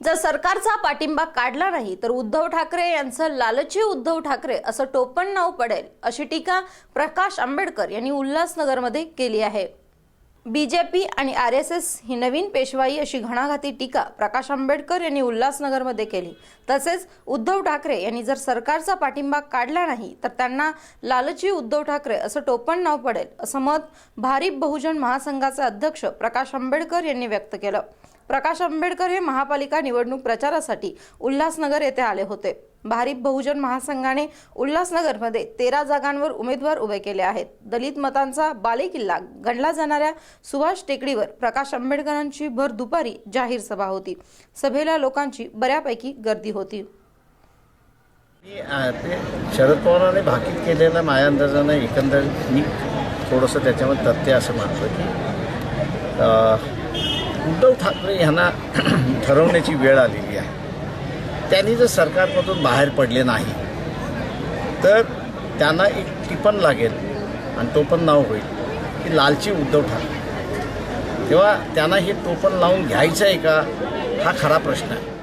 जर सरकारचा पाठिंबा काढला नाही तर उद्धव ठाकरे यांचं लालची उद्धव ठाकरे असं टोपण नाव पडेल अशी टीका प्रकाश आंबेडकर यांनी उल्हासनगरमध्ये केली आहे. बीजेपी आणि आर एस एस ही नवीन पेशवाई अशी घणाघाती टीका प्रकाश आंबेडकर यांनी उल्हासनगरमध्ये केली. तसेच उद्धव ठाकरे यांनी जर सरकारचा पाठिंबा काढला नाही तर त्यांना लालची उद्धव ठाकरे असं टोपण नाव पडेल असं मत भारिप बहुजन महासंघाचे अध्यक्ष प्रकाश आंबेडकर यांनी व्यक्त केलं. प्रकाश आंबेडकर हे महापालिका निवडणूक प्रचारासाठी उल्हासनगर येथे आले होते. भारिप बहुजन महासंघाने उल्हासनगरमध्ये तेरा जागांवर उमेदवार उभे केले आहेत. दलित मतांचा बालेकिल्ला गणला जाणाऱ्या सुभाष टेकडीवर प्रकाश आंबेडकरांची भर दुपारी जाहीर सभा होती. सभेला लोकांची बऱ्यापैकी गर्दी होती. ते शरद पवारांनी भाकीत केलेलं माझ्या अंदाजानं एकंदर मी थोडंसं त्याच्यामध्ये तथ्य असं मानतो की उद्धव ठाकरे यांना ठरवण्याची वेळ आलेली आहे. त्यांनी जर सरकारमधून बाहेर पडले नाही तर त्यांना एक टिपण लागेल आणि टोपण नाव होईल की लालची उद्धव ठाकरे. तेव्हा त्यांना हे टोपण लावून घ्यायचं आहे का? हा खरा प्रश्न आहे.